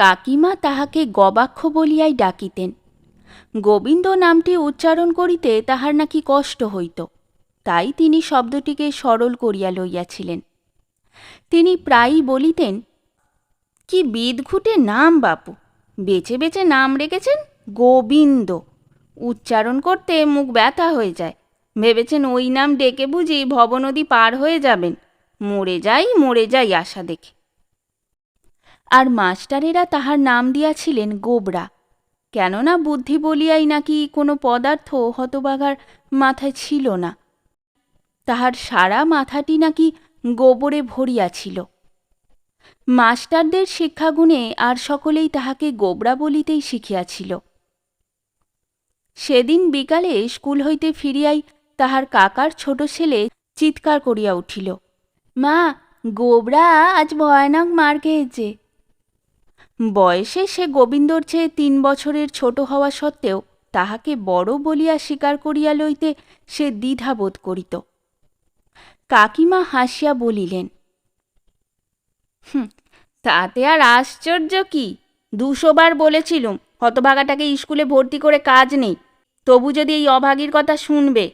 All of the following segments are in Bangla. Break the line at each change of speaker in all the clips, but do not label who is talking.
কাকিমা তাহাকে গবাক্ষ বলিয়াই ডাকিতেন। গোবিন্দ নামটি উচ্চারণ করিতে তাহার নাকি কষ্ট হইত। তাই তিনি শব্দটিকে সরল করিয়া লইয়াছিলেন। তিনি প্রায়ই বলিতেন, কি বিদঘুটে নাম বাপু, বেছে বেছে নাম রেখেছেন গোবিন্দ। উচ্চারণ করতে মুখ ব্যথা হয়ে যায়। ভেবেছেন ওই নাম ডেকে বুঝি ভবনদী পার হয়ে যাবেন। মরে যাই মরে যাই আশা দেখে। আর মাস্টারেরা তাহার নাম দিয়াছিলেন গোবরা। কেননা বুদ্ধি বলিয়াই নাকি কোনো পদার্থ হতবাগার মাথায় ছিল না। তাহার সারা মাথাটি নাকি গোবরে ভরিয়াছিল। মাস্টারদের শিক্ষাগুণে আর সকলেই তাহাকে গোবরা বলিতেই শিখিয়াছিল। সেদিন বিকালে স্কুল হইতে ফিরিয়াই তাহার কাকার ছোট ছেলে চিৎকার করিয়া উঠিল, মা, গোবরা আজ ভয়ানক মার খেয়েছে। বয়সে সে গোবিন্দর চেয়ে তিন বছরের ছোট হওয়া সত্ত্বেও তাহাকে বড় বলিয়া স্বীকার করিয়া লইতে সে দ্বিধাবোধ করিত। কাকিমা হাসিয়া বলিলেন "হুঁ, তাতে আর আশ্চর্য কি? দুশোবার বলেছিলুম হতভাগাটাকে স্কুলে ভর্তি করে কাজ নেই। তবু যদি এই অভাগীর কথা শুনবে।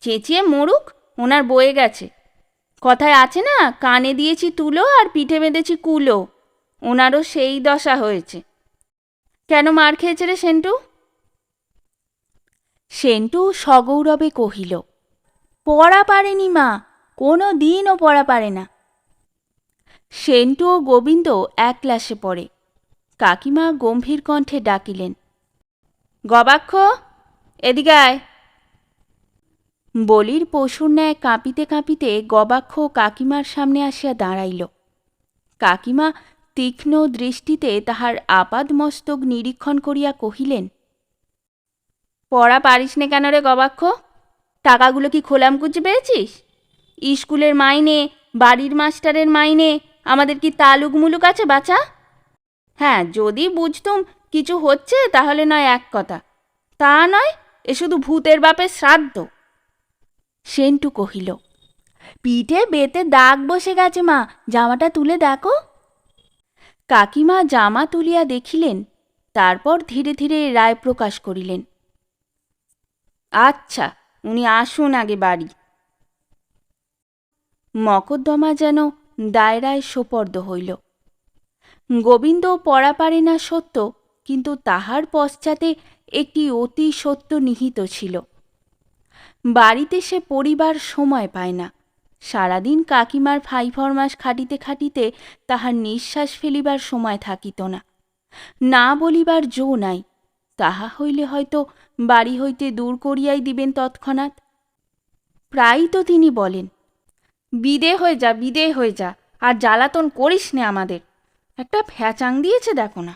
চেঁচিয়ে মরুক ওনার বয়ে গেছে। কথায় আছে না কানে দিয়েছি তুলো আর পিঠে বেঁধেছি কুলো। ওনারও সেই দশা হয়েছে। কেন মার খেয়েছে রে সেন্টু? সেন্টু সগৌরবে কহিল, পড়া পারেনি মা, কোনো দিনও পড়া পারে না। সেন্টু ও গোবিন্দ এক ক্লাসে পড়ে। কাকিমা গম্ভীর কণ্ঠে ডাকিলেন, গবাক্ষ, এদিকে বলির পশুর ন্যায় কাঁপিতে কাঁপিতে গবাক্ষ কাকিমার সামনে আসিয়া দাঁড়াইল। কাকিমা তীক্ষ্ণ দৃষ্টিতে তাহার আপাদ মস্তক নিরীক্ষণ করিয়া কহিলেন, পড়া পারিস নে কেন রে গবাক্ষ টাকাগুলো কি খোলাম কুচি পেয়েছিস? স্কুলের মাইনে, বাড়ির মাস্টারের মাইনে, আমাদের কি তালুক মুলুক আছে বাছা? হ্যাঁ যদি বুঝতুম কিছু হচ্ছে তাহলে নয় এক কথা, তা নয় এ শুধু ভূতের বাপের শ্রাদ্ধ। সেন্টু কহিল, পিঠে বেতে দাগ বসে গেছে মা, জামাটা তুলে দেখো। কাকিমা জামা তুলিয়া দেখিলেন, তারপর ধীরে ধীরে রায় প্রকাশ করিলেন। আচ্ছা উনি আসুন আগে বাড়ি। মকদ্দমা যেন দায়রায় সোপর্দ হইল। গোবিন্দ পড়া পারে না সত্য, কিন্তু তাহার পশ্চাতে একটি অতি সত্য নিহিত ছিল। বাড়িতে সে পরিবার সময় পায় না। সারাদিন কাকিমার ফাই ফরমাস খাটিতে খাটিতে তাহার নিঃশ্বাস ফেলিবার সময় থাকিত না। না বলিবার জো নাই। তাহা হইলে হয়তো বাড়ি হইতে দূর করিয়াই দিবেন তৎক্ষণাৎ। প্রায়ই তো তিনি বলেন, বিদে হয়ে যা, বিদে হয়ে যা, আর জ্বালাতন করিস নে আমাদের। একটা ফ্যাচাং দিয়েছে দেখো না।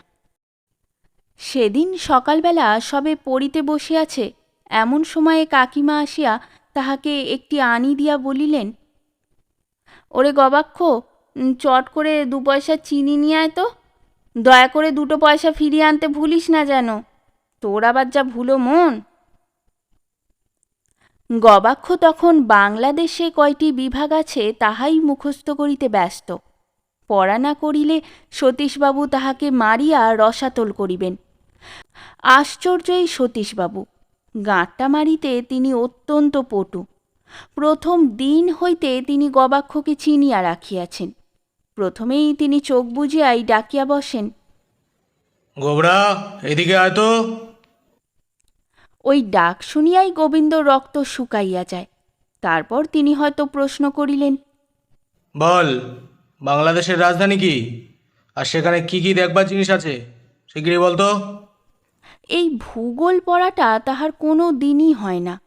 সেদিন সকালবেলা সবে পড়িতে বসিয়াছে, এমন সময়ে কাকিমা আসিয়া তাহাকে একটি আনি দিয়া বলিলেন ওরে গবাক্ষ চট করে দু পয়সা চিনি নিয়ে আয় তো। দয়া করে দুটো পয়সা ফিরিয়ে আনতে ভুলিস না যেন। তোর আবার যা ভুলো মন। গবাক্ষ তখন বাংলাদেশে কয়টি বিভাগ আছে তাহাই মুখস্থ করিতে ব্যস্ত। পড়া না করিলে সতীশবাবু তাহাকে মারিয়া রসাতল করিবেন। আশ্চর্য এই সতীশবাবু, গাঁটটা মারিতে তিনি অত্যন্ত পটু। প্রথম দিন হইতে তিনি গবাক্ষকে চিনিয়া রাখিয়াছেন। প্রথমেই তিনি চোখ বুজিয়াই ডাকিয়া বসেন
গোবরা এদিকে আয় তো।
ওই ডাক শুনিয়াই গোবিন্দ রক্ত শুকাইয়া যায়। তারপর তিনি হয়তো প্রশ্ন করিলেন
বল বাংলাদেশের রাজধানী কি? আর সেখানে কি কি দেখবার জিনিস আছে? শিগগিরই বলতো
এই ভূগোল পড়াটা তাহার কোনো দিনই হয় না।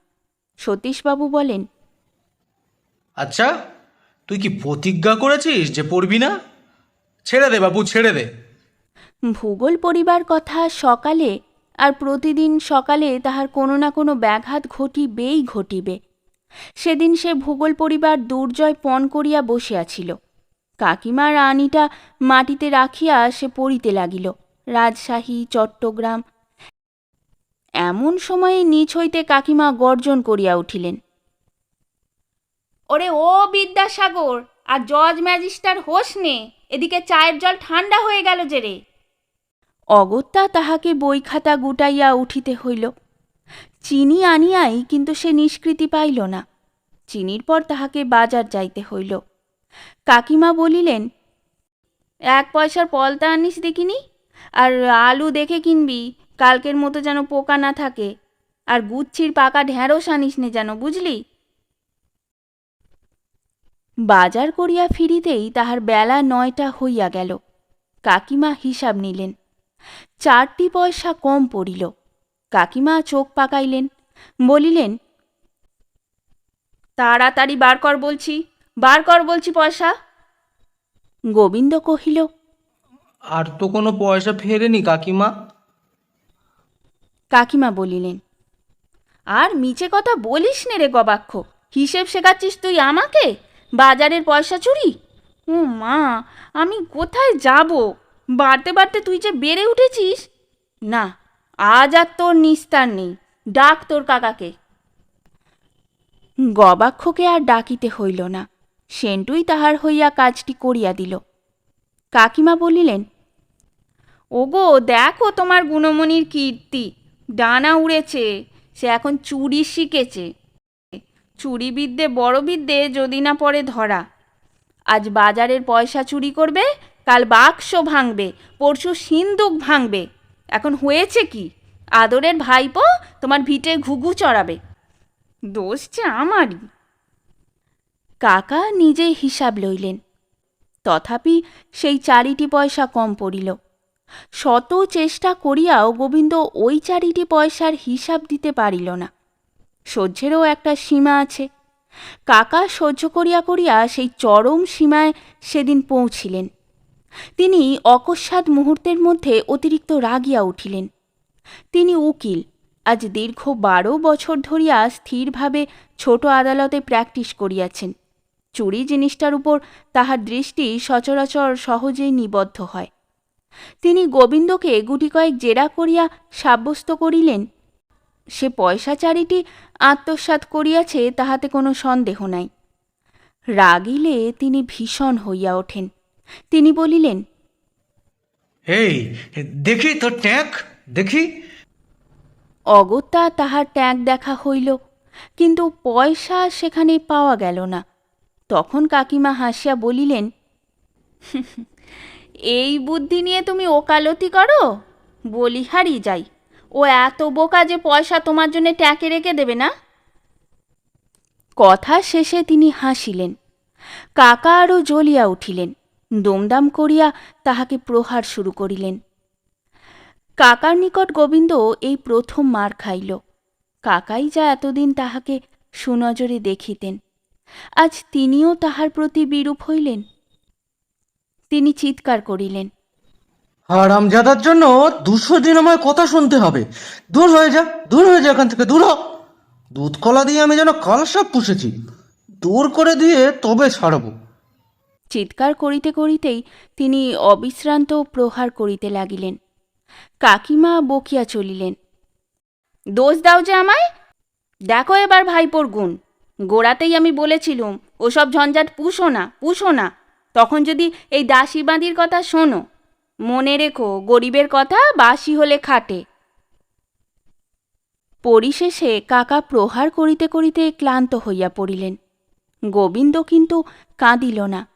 সতীশবাবু বলেন
আচ্ছা তুই কি প্রতিজ্ঞা করেছিস যে পড়বি না? ছেড়ে দে বাবু ছেড়ে দে।
ভূগোল পরিবার কথা সকালে আর প্রতিদিন সকালে তাহার কোনো না কোনো ব্যাঘাত ঘটিবেই ঘটিবে। সেদিন সে ভূগোল পরিবার দুর্জয় পণ করিয়া বসিয়াছিল। কাকিমার আনিটা মাটিতে রাখিয়া সে পড়িতে লাগিল। রাজশাহী চট্টগ্রাম এমন সময়ে নিচ হইতে কাকিমা গর্জন করিয়া উঠিলেন। ওরে ও বিদ্যাসাগর আর জজ ম্যাজিস্টার হোস নে এদিকে চায়ের জল ঠান্ডা হয়ে গেল যে রে। অগত্যা তাহাকে বই খাতা গুটাইয়া উঠিতে হইল। চিনি আনিয়াই কিন্তু সে নিষ্কৃতি পাইল না। চিনির পর তাহাকে বাজার যাইতে হইল। কাকিমা বলিলেন এক পয়সার পলতা আনিস দেখিনি আর আলু দেখে কিনবি কালকের মতো যেন পোকা না থাকে। আর গুচ্ছির পাকা ঢ্যাঁড়স আনিস নে যেন, বুঝলি? বাজার করিয়া ফিরিতেই তাহার বেলা নয়টা হইয়া গেল। কাকিমা হিসাব নিলেন। চারটি পয়সা কম পড়িল। কাকিমা চোখ পাকাইলেন। বলিলেন, তাড়াতাড়ি বার কর বলছি, বার কর বলছি পয়সা। গোবিন্দ কহিল,
আর তো কোনো পয়সা ফেরেনি কাকিমা।
কাকিমা বলিলেন, আর মিছে কথা বলিস নে রে গবাক্ষ। হিসেব শেখাচ্ছিস তুই আমাকে? বাজারের পয়সা চুরি? ও মা, আমি কোথায় যাব? বাড়তে বাড়তে তুই যে বেড়ে উঠেছিস? না, আজ আর তোর নিস্তার নেই। ডাক তোর কাকাকে। গবাক্ষকে আর ডাকিতে হইল না। সেন্টুই তাহার হইয়া কাজটি করিয়া দিল। কাকিমা বলিলেন, ওগো, দেখো তোমার গুণমণির কীর্তি। ডানা উড়েছে, সে এখন চুরি শিখেছে। চুরি বিদ্যে বড় বিদ্যে যদি না পড়ে ধরা। আজ বাজারের পয়সা চুরি করবে, কাল বাক্স ভাঙবে, পরশু সিন্দুক ভাঙবে। এখন হয়েছে কি? আদরের ভাইপো তোমার ভিটে ঘুঘু চড়াবে। দোষ যে আমারই। কাকা নিজে হিসাব লইলেন। তথাপি সেই চারিটি পয়সা কম পড়িল। শত চেষ্টা করিয়াও গোবিন্দ ওই চারিটি পয়সার হিসাব দিতে পারিল না। সহ্যেরও একটা সীমা আছে। কাকা সহ্য করিয়া করিয়া সেই চরম সীমায় সেদিন পৌঁছিলেন। তিনি অকস্মাৎ মুহূর্তের মধ্যে অতিরিক্ত রাগিয়া উঠিলেন। তিনি উকিল, আজ দীর্ঘ বারো বছর ধরিয়া স্থিরভাবে ছোট আদালতে প্র্যাকটিস করিয়াছেন। চুরি জিনিসটার উপর তাহার দৃষ্টি সচরাচর সহজেই নিবদ্ধ হয়। তিনি গোবিন্দকে গুটি কয়েক জেরা করিয়া সাব্যস্ত করিলেন। সে পয়সাচারিটি আত্মসাৎ করিয়াছে তাহাতে কোনো সন্দেহ নাই। রাগিলে তিনি ভীষণ হইয়া ওঠেন। তিনি বলিলেন
এই দেখি তোর ট্যাঙ্ক দেখি।
অগত্যা তাহার ট্যাগ দেখা হইল কিন্তু পয়সা সেখানে পাওয়া গেল না। তখন কাকিমা হাসিয়া বলিলেন এই বুদ্ধি নিয়ে তুমি ওকালতি করো? বলিহারি যাই। ও এত বোকা যে পয়সা তোমার জন্য ট্যাকে রেখে দেবে না? কথা শেষে তিনি হাসিলেন। কাকা আরও জ্বলিয়া উঠিলেন। দমদাম করিয়া তাহাকে প্রহার শুরু করিলেন। কাকার নিকট গোবিন্দ এই প্রথম মার খাইল। কাকাই যা এতদিন তাহাকে সুনজরে দেখিতেন, আজ তিনিও তাহার প্রতি বিরূপ হইলেন। তিনি চিৎকার করিলেন।
হারামজাদার জন্য দুশো দিন আমায় কথা শুনতে হবে। দূর হয়ে যা দূর হয়ে যা এখান থেকে দূর হ। দুধ কলা দিয়ে আমি যেন কালসাপ পুষেছি। দূর করে দিয়ে তবে ছাড়বো।
চিৎকার করিতে করিতেই তিনি অবিশ্রান্ত প্রহার করিতে লাগিলেন। কাকিমা বকিয়া চলিলেন। দোষ দাও যে আমায়। দেখো এবার ভাইপোর গুণ। গোড়াতেই আমি বলেছিলুম ওসব ঝঞ্ঝাট পুষো না পুষো না। তখন যদি এই দাসী বাঁধির কথা শোনো, মনে রেখো গরিবের কথা বাসি হলে খাটে। পরিশেষে কাকা প্রহার করিতে করিতে ক্লান্ত হইয়া পড়িলেন। গোবিন্দ কিন্তু কাঁদিল না।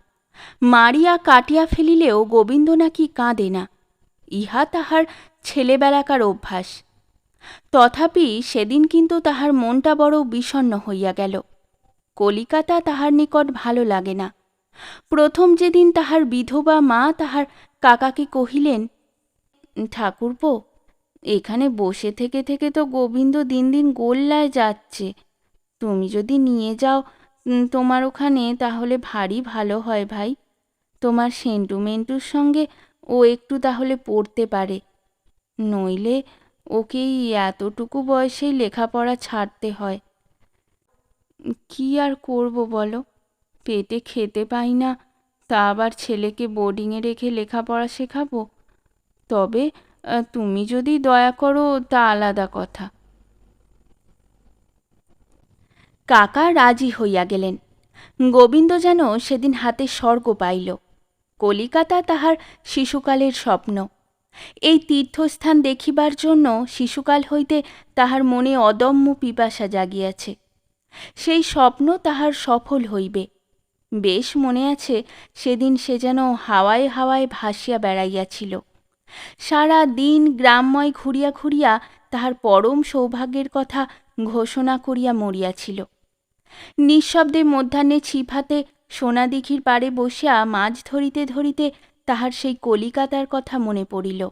মারিয়া কাটিয়া ফেলিলেও গোবিন্দ নাকি কাঁদে না। ইহা তাহার ছেলেবেলাকার অভ্যাস। তথাপি সেদিন কিন্তু তাহার মনটা বড় বিষণ্ণ হইয়া গেল। কলিকাতা তাহার নিকট ভালো লাগে না। প্রথম যেদিন তাহার বিধবা মা তাহার কাকাকে কহিলেন, ঠাকুরপো, এখানে বসে থেকে থেকে তো গোবিন্দ দিন দিন গোল্লায় যাচ্ছে। তুমি যদি নিয়ে যাও তোমার ওখানে তাহলে ভারী ভালো হয় ভাই। তোমার সেন্টু মেন্টুর সঙ্গে ও একটু তাহলে পড়তে পারে। নইলে ওকেই এতটুকু বয়সেই লেখাপড়া ছাড়তে হয়। কি আর করব বলো? পেটে খেতে পাই না, তা আবার ছেলেকে বোর্ডিংয়ে রেখে লেখাপড়া শেখাবো? তবে তুমি যদি দয়া করো, তা আলাদা কথা। কাকা রাজি হইয়া গেলেন। গোবিন্দ যেন সেদিন হাতে স্বর্গ পাইল। কলিকাতা তাহার শিশুকালের স্বপ্ন। এই তীর্থস্থান দেখিবার জন্য শিশুকাল হইতে তাহার মনে অদম্য পিপাসা জাগিয়াছে। সেই স্বপ্ন তাহার সফল হইবে। বেশ মনে আছে সেদিন সে যেন হাওয়ায় হাওয়ায় ভাসিয়া বেড়াইয়াছিল। সারা দিন গ্রামময় ঘুরিয়া ঘুরিয়া তাহার পরম সৌভাগ্যের কথা ঘোষণা করিয়া মরিয়াছিল। নিঃশব্দে মধ্যাহ্নে ছিপ হাতে সোনাদিঘির পাড়ে বসিয়া মাছ ধরিতে ধরিতে তাহার সেই কলিকাতার কথা মনে পড়িল।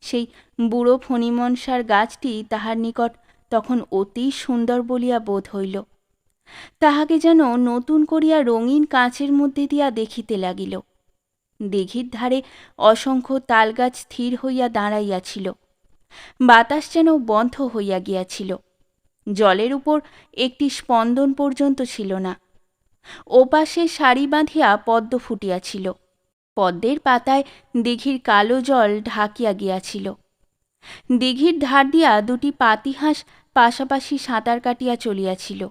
সেই বুড়ো ফণিমনসার গাছটি তাহার নিকট তখন অতি সুন্দর বলিয়া বোধ হইল। তাহাকে যেন নতুন করিয়া রঙিন কাঁচের মধ্যে দিয়া দেখিতে লাগিল। দিঘির ধারে অসংখ্য তালগাছ স্থির হইয়া দাঁড়াইয়াছিল। বাতাস যেন বন্ধ হইয়া গিয়াছিল। জলের উপর একটি স্পন্দন পর্যন্ত ছিল না। ওপাশে সারি বাঁধিয়া পদ্ম ফুটিয়াছিল। পদ্মের পাতায় দিঘির কালো জল ঢাকিয়া গিয়াছিল। দিঘির ধার দিয়া দুটি পাতিহাঁস পাশাপাশি সাঁতার কাটিয়া চলিয়াছিল।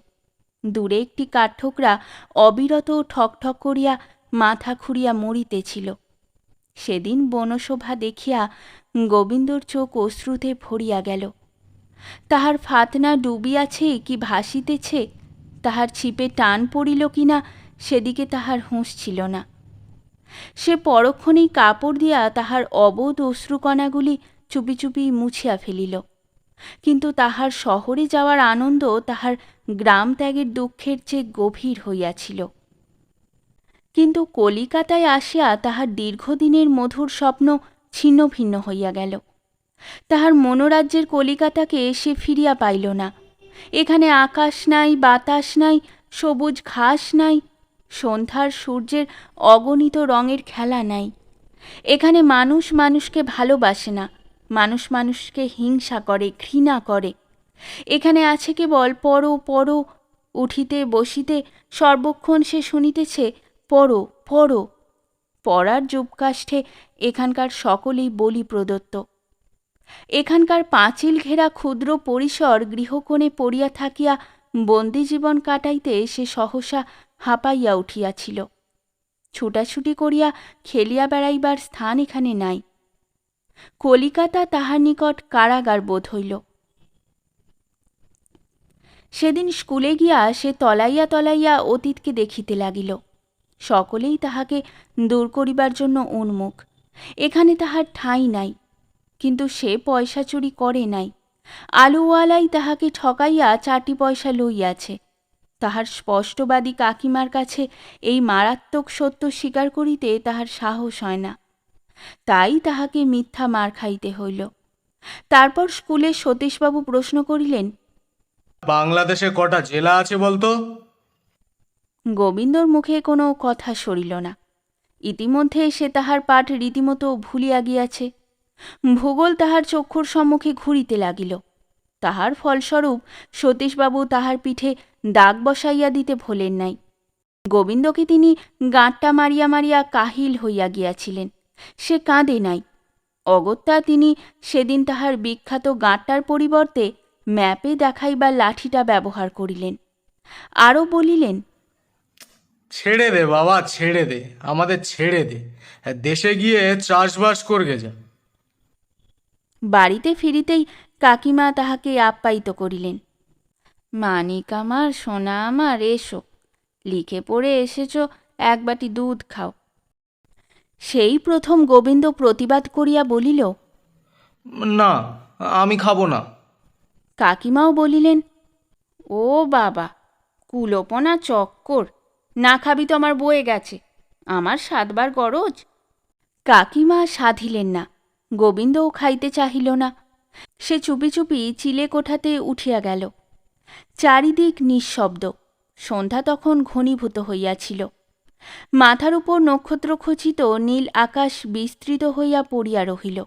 দূরে একটি কাঠঠোকরা অবিরত ঠকঠক করিয়া মাথা খুঁড়িয়া মরিতেছিল। সেদিন বনশোভা দেখিয়া গোবিন্দর চোখ অশ্রুতে ভরিয়া গেল। তাহার ফাতনা ডুবিয়াছে, কি ভাসিতেছে, তাহার ছিপে টান পড়িল কিনা, সেদিকে তাহার হুঁশ ছিল না। সে পরক্ষণেই কাপড় দিয়া তাহার অবোধ অশ্রুকণাগুলি চুপি চুপি মুছিয়া ফেলিল। কিন্তু তাহার শহরে যাওয়ার আনন্দ তাহার গ্রাম ত্যাগের দুঃখের চেয়ে গভীর হইয়াছিল। কিন্তু কলিকাতায় আসিয়া তাহার দীর্ঘদিনের মধুর স্বপ্ন ছিন্ন ভিন্ন হইয়া গেল। তাহার মনোরাজ্যের কলিকাতাকে সে ফিরিয়া পাইল না। এখানে আকাশ নাই, বাতাস নাই, সবুজ ঘাস নাই, সন্ধ্যার সূর্যের অগণিত রঙের খেলা নাই। এখানে মানুষ মানুষকে ভালোবাসে না। মানুষ মানুষকে হিংসা করে, ঘৃণা করে। এখানে আছে কেবল, পড়ো পড়ো, উঠিতে, বসিতে, সর্বক্ষণ সে শুনিতেছে, পড়ো পড়ো। পড়ার যুবকাষ্ঠে এখানকার সকলেই বলি প্রদত্ত। এখানকার পাঁচিল ঘেরা ক্ষুদ্র পরিসর গৃহকোণে পড়িয়া থাকিয়া বন্দি জীবন কাটাইতে সে সহসা হাঁপাইয়া উঠিয়াছিল। ছুটাছুটি করিয়া খেলিয়া বেড়াইবার স্থান এখানে নাই। কলিকাতা তাহার নিকট কারাগার বোধ হইল। সেদিন স্কুলে গিয়া সে তলাইয়া তলাইয়া অতীতকে দেখিতে লাগিল। সকলেই তাহাকে দূর করিবার জন্য উন্মুখ। এখানে তাহার ঠাঁই নাই, কিন্তু সে পয়সা চুরি করে নাই। আলুওয়ালাই তাহাকে ঠকাইয়া চারটি পয়সা লইয়াছে। তাহার স্পষ্টবাদী কাকিমার কাছে এই মারাত্মক সত্য স্বীকার করিতে তাহার সাহস হয় না। তাই তাহাকে মিথ্যা মার খাইতে হইল। তারপর স্কুলে সতীশবাবু প্রশ্ন করিলেন
বাংলাদেশে কটা জেলা আছে বলতো?
গোবিন্দর মুখে কোনো কথা সরিল না। ইতিমধ্যে সে তাহার পাঠ রীতিমতো ভুলিয়া গিয়াছে। ভূগোল তাহার চক্ষুর সম্মুখে ঘুরিতে লাগিল। তাহার ফলস্বরূপ সতীশবাবু তাহার পিঠে দাগ বসাইয়া দিতে ভোলেন নাই। গোবিন্দকে তিনি গাঁটটা মারিয়া মারিয়া কাহিল হইয়া গিয়াছিলেন। সে কাঁদে নাই। অগত্যা তিনি সেদিন তাহার বিখ্যাত গাঁটটার পরিবর্তে ম্যাপে দেখাইবার লাঠিটা ব্যবহার করিলেন। আরও বলিলেন
ছেড়ে দে বাবা ছেড়ে দে আমাদের ছেড়ে দে। দেশে গিয়ে চাষবাস করগে যা।
বাড়িতে ফিরিতেই কাকিমা তাহাকে আপ্যায়িত করিলেন। মানিক আমার সোনা আমার এসো। লিখে পড়ে এসেছ এক বাটি দুধ খাও। সেই প্রথম গোবিন্দ প্রতিবাদ করিয়া বলিল
না আমি খাব না।
কাকিমাও বলিলেন ও বাবা কুলোপনা চক্কর না খাবি তো আমার বয়ে গেছে আমার সাতবার গরজ। কাকিমা সাধিলেন না গোবিন্দও খাইতে চাহিল না সে চুপি চুপি চিলে কোঠাতে উঠিয়া গেল। চারিদিক নিঃশব্দ সন্ধ্যা তখন ঘনীভূত হইয়াছিল। মাথার উপর নক্ষত্রখচিত নীল আকাশ বিস্তৃত হইয়া পড়িয়া রহিল।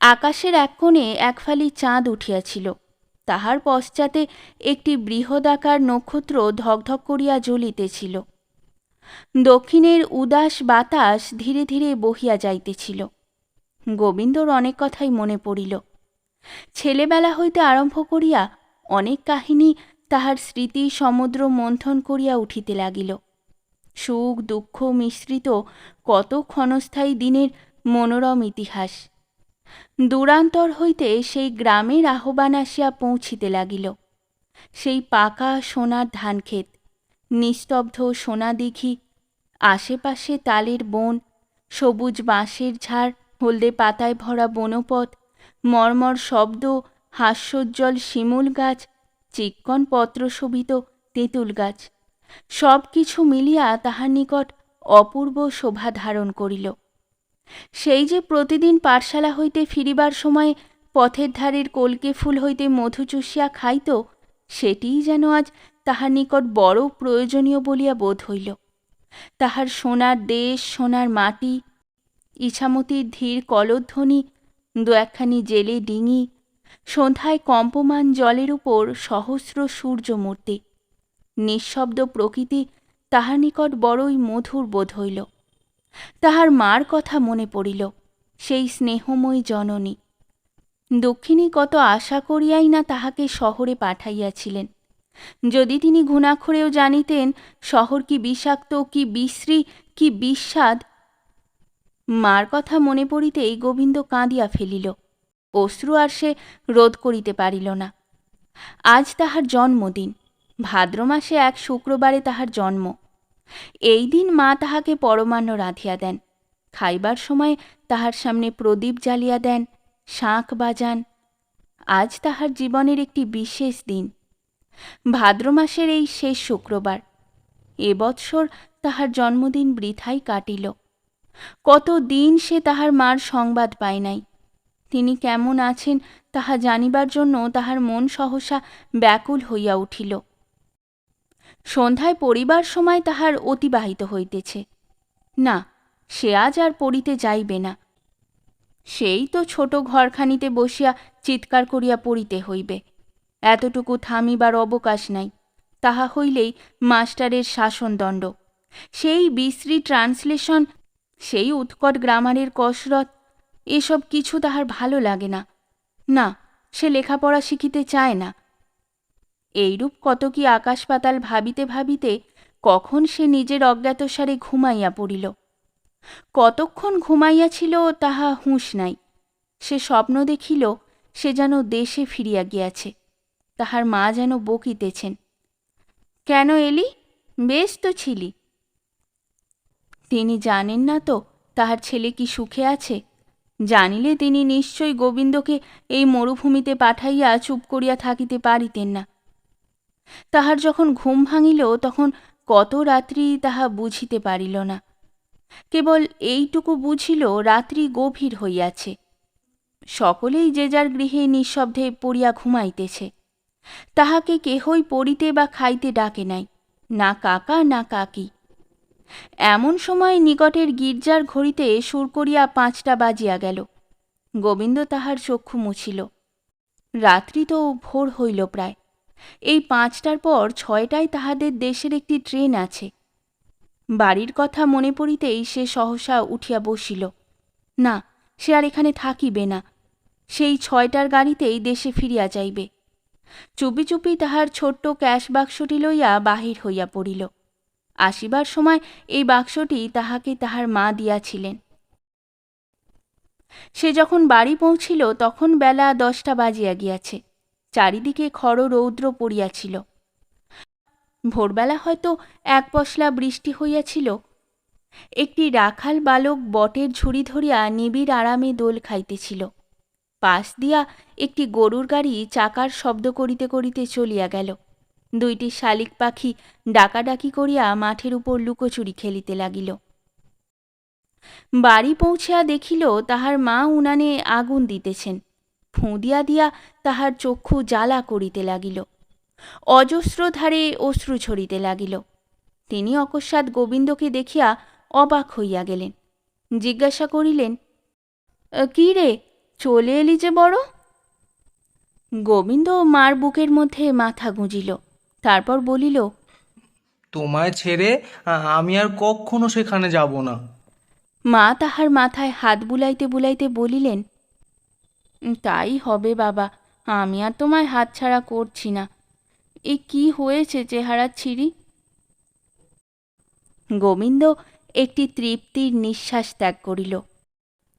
আকাশের এক কোণে একফালি চাঁদ উঠিয়াছিল। তাহার পশ্চাতে একটি বৃহদাকার নক্ষত্র ধকধক করিয়া জ্বলিতেছিল। দক্ষিণের উদাস বাতাস ধীরে ধীরে বহিয়া যাইতেছিল। গোবিন্দর অনেক কথাই মনে পড়িল। ছেলেবেলা হইতে আরম্ভ করিয়া অনেক কাহিনী তাহার স্মৃতি সমুদ্র মন্থন করিয়া উঠিতে লাগিল। সুখ, দুঃখ মিশ্রিত কত ক্ষণস্থায়ী দিনের মনোরম ইতিহাস। দূরান্তর হইতে সেই গ্রামের আহ্বান আসিয়া পৌঁছিতে লাগিল। সেই পাকা সোনার ধানক্ষেত, নিস্তব্ধ সোনা দিঘি, আশেপাশে তালের বন, সবুজ বাঁশের ঝাড়, হলদে পাতায় ভরা বনপথ, মর্মর শব্দ, হাস্যোজ্জ্বল শিমুল গাছ, চিক্কন পত্রশোভিত তেঁতুল গাছ। সব কিছু মিলিয়া তাহার নিকট অপূর্ব শোভা ধারণ করিল। সেই যে প্রতিদিন পাঠশালা হইতে ফিরিবার সময় পথের ধারের কলকে ফুল হইতে মধু চুষিয়া খাইত সেটিই যেন আজ তাহার নিকট বড় প্রয়োজনীয় বলিয়া বোধ হইল। তাহার সোনার দেশ, সোনার মাটি, ইছামতির ধীর কলধ্বনি, দু একখানি জেলে ডিঙি, সন্ধ্যায় কম্পমান জলের উপর সহস্র সূর্যমূর্তি। নিঃশব্দ প্রকৃতি তাহার নিকট বড়ই মধুর বোধ হইল। তাহার মার কথা মনে পড়িল, সেই স্নেহময়ী জননী। দক্ষিণী কত আশা করিয়াই না তাহাকে শহরে পাঠাইয়াছিলেন। যদি তিনি ঘুণাক্ষরেও জানিতেন, শহর কি বিষাক্ত, কি বিশ্রী, কি বিস্বাদ। মার কথা মনে পড়িতেই গোবিন্দ কাঁদিয়া ফেলিল, অশ্রু আর সে রোধ করিতে পারিল না। আজ তাহার জন্মদিন ভাদ্র মাসে এক শুক্রবারে তাহার জন্ম। এই দিন মা তাহাকে পরমান্ন রাঁধিয়া দেন। খাইবার সময় তাহার সামনে প্রদীপ জ্বালিয়া দেন, শাঁখ বাজান। আজ তাহার জীবনের একটি বিশেষ দিন। ভাদ্র মাসের এই শেষ শুক্রবার। এবৎসর তাহার জন্মদিন বৃথাই কাটিল। কত দিন সে তাহার মার সংবাদ পায় নাই। তিনি কেমন আছেন তাহা জানিবার জন্য তাহার মন সহসা ব্যাকুল হইয়া উঠিল। সন্ধ্যায় পড়িবার সময় তাহার অতিবাহিত হইতেছে। না, সে আজ আর পড়িতে যাইবে না। সেই তো ছোট ঘরখানিতে বসিয়া চিৎকার করিয়া পড়িতে হইবে। এতটুকু থামিবার অবকাশ নাই। তাহা হইলেই মাস্টারের শাসনদণ্ড। সেই বিশ্রী ট্রান্সলেশন, সেই উৎকট গ্রামারের কসরত এসব কিছু তাহার ভালো লাগে না। না, সে লেখাপড়া শিখিতে চায় না। এইরূপ কত কি আকাশ পাতাল ভাবিতে ভাবিতে কখন সে নিজের অজ্ঞাতসারে ঘুমাইয়া পড়িল? কতক্ষণ ঘুমাইয়াছিল তাহা হুঁশ নাই। সে স্বপ্ন দেখিল, সে যেন দেশে ফিরিয়া গিয়াছে, তাহার মা যেন বকিতেছেন। কেন এলি? বেশ তো ছিলি। তিনি জানেন না তো তাহার ছেলে কি সুখে আছে। জানিলে তিনি নিশ্চয় গোবিন্দকে এই মরুভূমিতে পাঠাইয়া চুপ করিয়া থাকিতে পারিতেন না। তাহার যখন ঘুম ভাঙিল, তখন কত রাত্রি তাহা বুঝিতে পারিল না। কেবল এইটুকু বুঝিল, রাত্রি গভীর হইয়াছে। সকলেই যে যার গৃহে নিঃশব্দে পড়িয়া ঘুমাইতেছে। তাহাকে কেহই পড়িতে বা খাইতে ডাকে নাই, না কাকা, না কাকি। এমন সময় নিকটের গির্জার ঘড়িতে সুর করিয়া পাঁচটা বাজিয়া গেল। গোবিন্দ তাহার চক্ষু মুছিল। রাত্রি তো ভোর হইল প্রায়। এই পাঁচটার পর ছয়টায় তাহাদের দেশের একটি ট্রেন আছে। বাড়ির কথা মনে পড়িতেই সে সহসা উঠিয়া বসিল। না, সে আর এখানে থাকিবে না। সেই ছয়টার গাড়িতেই দেশে ফিরিয়া যাইবে। চুপি চুপি তাহার ছোট্ট ক্যাশ বাক্সটি লইয়া বাহির হইয়া পড়িল। আসিবার সময় এই বাক্সটি তাহাকে তাহার মা দিয়াছিলেন। সে যখন বাড়ি পৌঁছিল তখন বেলা দশটা বাজিয়া গিয়াছে। চারিদিকে খড় রৌদ্র পড়িয়াছিল। ভোরবেলা হয়তো এক পশলা বৃষ্টি হইয়াছিল। একটি রাখাল বালক বটের ঝুড়ি ধরিয়া নিবিড় আরামে দোল খাইতেছিল। পাশ দিয়া একটি গরুর গাড়ি চাকার শব্দ করিতে করিতে চলিয়া গেল। দুইটি শালিক পাখি ডাকাডাকি করিয়া মাঠের উপর লুকোচুরি খেলিতে লাগিল। বাড়ি পৌঁছিয়া দেখিল তাহার মা উনানে আগুন দিতেছেন। ফুঁ দিয়া তাহার চক্ষু জ্বালা করিতে লাগিল। অজস্র ধারে অশ্রু ছড়িতে লাগিল। তিনি অকস্মাৎ গোবিন্দকে দেখিয়া অবাক হইয়া গেলেন। জিজ্ঞাসা করিলেন "আ, কি রে চলে এলি যে বড়? গোবিন্দ মার বুকের মধ্যে মাথা গুঁজিল। তারপর বলিল
তোমায় ছেড়ে আমি আর কখনো সেখানে যাব না।
মা তাহার মাথায় হাত বুলাইতে বুলাইতে বলিলেন "উম, তাই হবে বাবা, আমি আর তোমায় হাতছাড়া করছি না। এ কি হয়েছে চেহারা ছিঁড়ি গোবিন্দ একটি তৃপ্তির নিঃশ্বাস ত্যাগ করিল।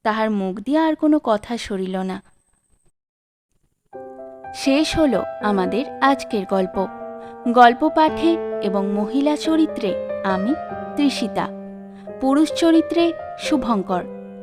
তাহার মুখ দিয়ে আর কোনো কথা সরিল না। শেষ হলো আমাদের আজকের গল্প। গল্প পাঠে এবং মহিলা চরিত্রে আমি তৃষিতা পুরুষ চরিত্রে শুভঙ্কর।